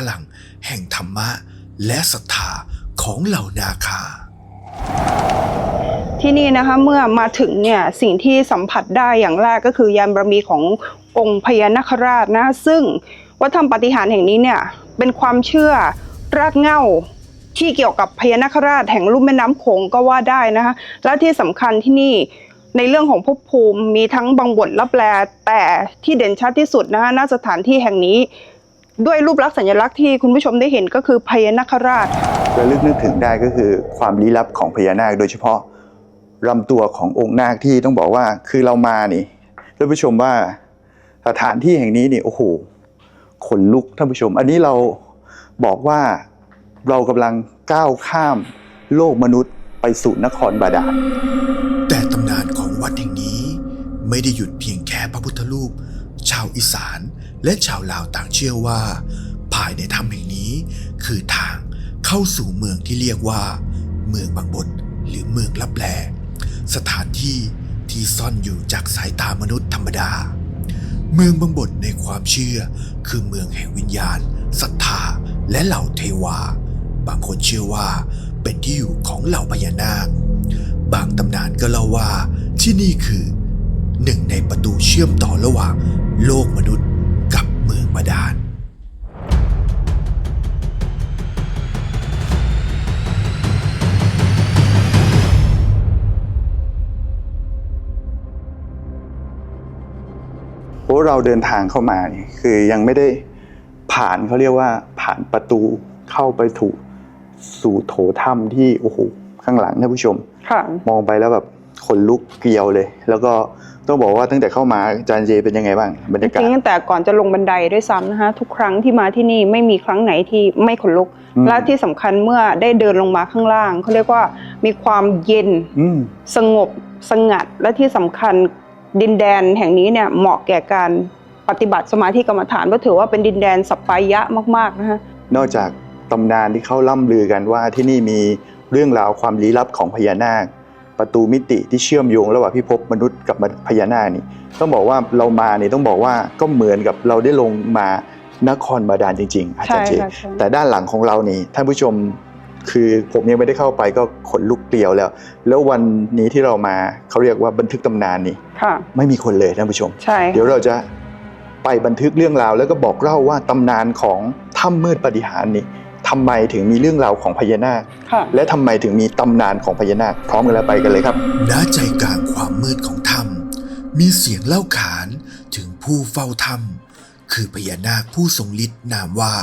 พลังแห่งธรรมะ และศรัทธาของเหล่านาคา ที่นี่นะคะเมื่อมาถึงเนี่ยสิ่งที่สัมผัสได้อย่างแรกก็คือยานบารมีขององค์พญานาคราชนะซึ่งวัดธรรมปฏิหารแห่งนี้เนี่ยเป็นความเชื่อรากเหง้าที่เกี่ยวกับพญานาคราชแห่งลุ่มแม่น้ำโขงก็ว่าได้นะคะและที่สำคัญที่นี่ในเรื่องของภพภูมิมีทั้งบางบทรับแลแต่ที่เด่นชัดที่สุดนะคะณสถานที่แห่งนี้ ด้วยรูปลักษณ์สัญลักษณ์ที่คุณผู้ชมได้เห็นก็คือพญานาคราชระลึกนึกถึงได้ก็คือความลี้ลับของพญานาคโดยเฉพาะลำตัวขององค์นาคที่ต้องบอกว่าคือเรามานี่ท่านผู้ชมว่าสถานที่แห่งนี้นี่โอ้โหขนลุกท่านผู้ชม อันนี้เราบอกว่าเรากำลังก้าวข้ามโลกมนุษย์ไปสู่นครบาดาลแต่ตำนานของวัดแห่งนี้ ไม่ได้หยุดเพียงแค่พระพุทธรูป ชาวอีสานและชาวลาวต่างเชื่อว่า ภายในถ้ำแห่งนี้ คือทางเข้าสู่เมืองที่เรียกว่า เมืองบางบดหรือเมืองลับแล สถานที่ที่ซ่อนอยู่จากสายตามนุษย์ธรรมดา เมืองบางบดในความเชื่อ คือเมืองแห่งวิญญาณศรัทธาและเหล่าเทวา บางคนเชื่อว่าเป็นที่อยู่ของเหล่าพญานาค บางตำนานก็เล่าว่าที่นี่คือ หนึ่งในประตูเชื่อมต่อระหว่างโลกมนุษย์กับเมืองบาดาลเพราะเราเดินทางเข้ามานี่คือยังไม่ได้ผ่านเขาเรียกว่าผ่านประตูเข้าไปถูกสู่โถถ้ำที่โอ้โหข้างหลังท่านผู้ชม ค่ะ มองไปแล้วแบบขนลุกเกลียวเลย แล้วก็ ต้องบอกว่าตั้งแต่เข้ามาอาจารย์เจเป็นยังไงบ้างบรรจยากาศริงๆตั้งแต่ก่อนจะลงบันไดด้วยซ้ำนะคะทุกครั้งที่มาที่นี่ไม่มีครั้งไหนที่ไม่ขนลุกอืมและที่สำคัญเมื่อได้เดินลงมาข้างล่างเขาเรียกว่ามีความเย็นอืมสงบสงัดและที่สำคัญดินแดนแห่งนี้เนี่ยเหมาะแก่การปฏิบัติสมาธิกรรมฐานเพราะถือว่าเป็นดินแดนสัปปายะมากๆนะคะนอกจากตำนานที่เขาล่ำลือกันว่าที่นี่มีเรื่องราวความลี้ลับของพญานาค ประตูมิติที่เชื่อมโยงระหว่างพิภพมนุษย์กับพญานาคนี่ต้องบอกว่าเรามาเนี่ยต้องบอกว่าก็เหมือนกับเราได้ลงมานครบาดาลจริง ๆ อาจารย์เจใช่ค่ะใช่แต่ด้านหลังของเรานี่ท่านผู้ชมคือผมยังไม่ได้เข้าไปก็ขนลุกเกลียวแล้ว แล้ววันนี้ที่เรามาเขาเรียกว่าบันทึกตำนานนี่ค่ะไม่มีคนเลยท่านผู้ชมใช่เดี๋ยวเราจะไปบันทึกเรื่องราว แล้วก็บอกเล่าว่าตำนานของถ้ำมืดปฏิหารย์นี่ ทำไมถึงมีเรื่องราวของพญานาค ค่ะ และทำไมถึงมีตำนานของพญานาค พร้อมกันแล้วไปกันเลยครับ ณใจกลางความมืดของถ้ำมีเสียงเล่าขานถึงผู้เฝ้าถ้ำคือพญานาคผู้ทรงฤทธิ์นามว่า